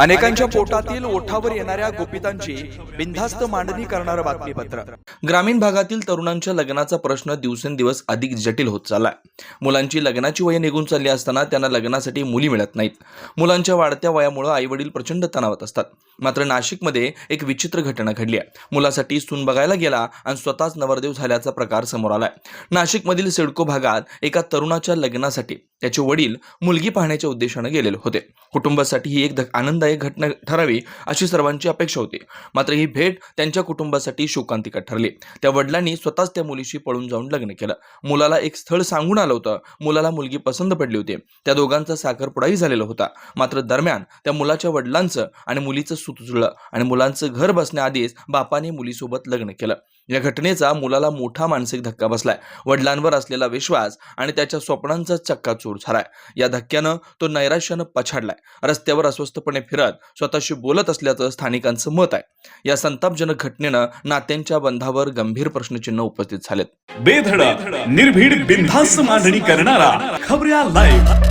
अनेकांच्या पोटातील ओठावर येणाऱ्या गोपितांची बिनधास्त मांडणी करणारं बातमीपत्र. ग्रामीण भागातील तरुणांच्या लग्नाचा प्रश्न दिवसेंदिवस अधिक जटिल होत चाललाय. मुलांची लग्नाची वय निघून चालली असताना त्यांना लग्नासाठी मुली मिळत नाहीत. मुलांच्या वाढत्या वयामुळे आईवडील प्रचंड तणावात असतात. मात्र नाशिकमध्ये एक विचित्र घटना घडली आहे. मुलासाठी सून बघायला गेला आणि स्वतःच नवरदेव झाल्याचा प्रकार समोर आलाय. नाशिकमधील सिडको भागात एका तरुणाच्या लग्नासाठी त्याचे वडील मुलगी पाहण्याच्या उद्देशाने गेलेले होते. कुटुंबासाठी ही एक ध- आनंददायक घटना ठरावी अशी सर्वांची अपेक्षा होती. मात्र ही भेट त्यांच्या कुटुंबासाठी शोकांतिका ठरली. त्या वडिलांनी स्वतःच त्या मुलीशी पळून जाऊन लग्न केलं. मुलाला एक स्थळ सांगून आलं होतं. मुलाला मुलगी पसंत पडली होती. त्या दोघांचा साखरपुडाही झालेला होता. मात्र दरम्यान त्या मुलाच्या वडिलांचं आणि मुलीचं सूत जुळलं आणि मुलांचं घर बसण्याआधीच बापाने मुलीसोबत लग्न केलं. या घटनेचा मुलाला मोठा मानसिक धक्का बसलाय. वडिलांवर असलेला विश्वास आणि त्याच्या स्वप्नांचा चक्काचूर झालाय. या धक्क्यानं तो नैराश्यानं पछाडलाय. रस्त्यावर अस्वस्थपणे फिरत स्वतःशी बोलत असल्याचं स्थानिकांचं मत आहे. या संतापजनक घटनेनं नात्यांच्या बंधावर गंभीर प्रश्नचिन्ह उपस्थित झालेत. बेधड निर्भीड बिनधास्त मांडणी करणारा खबऱ्या लाईव्ह